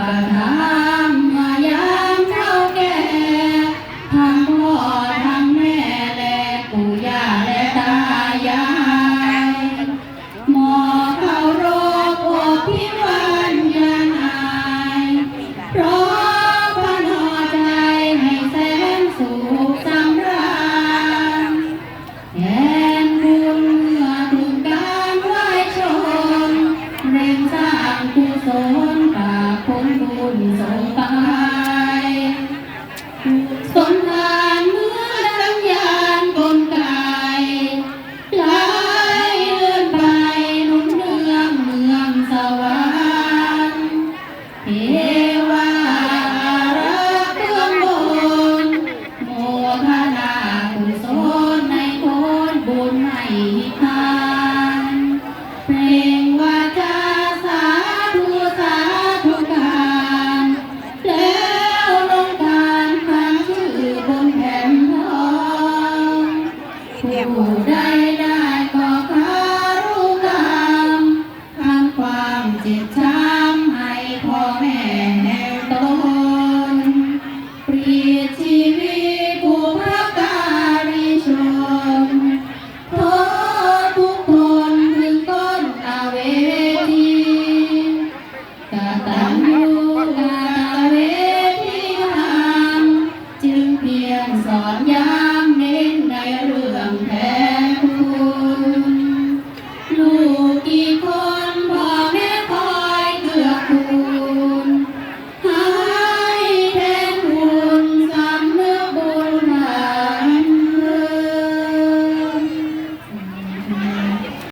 Bye. นส่งไปสนานเมื่อดังยานกลไกไหลเดินไปนุ่นเนือเมืองสวรรค์เทวารัเบื้องบนโมฆนาคุศลในโคนบุญในทานเพลง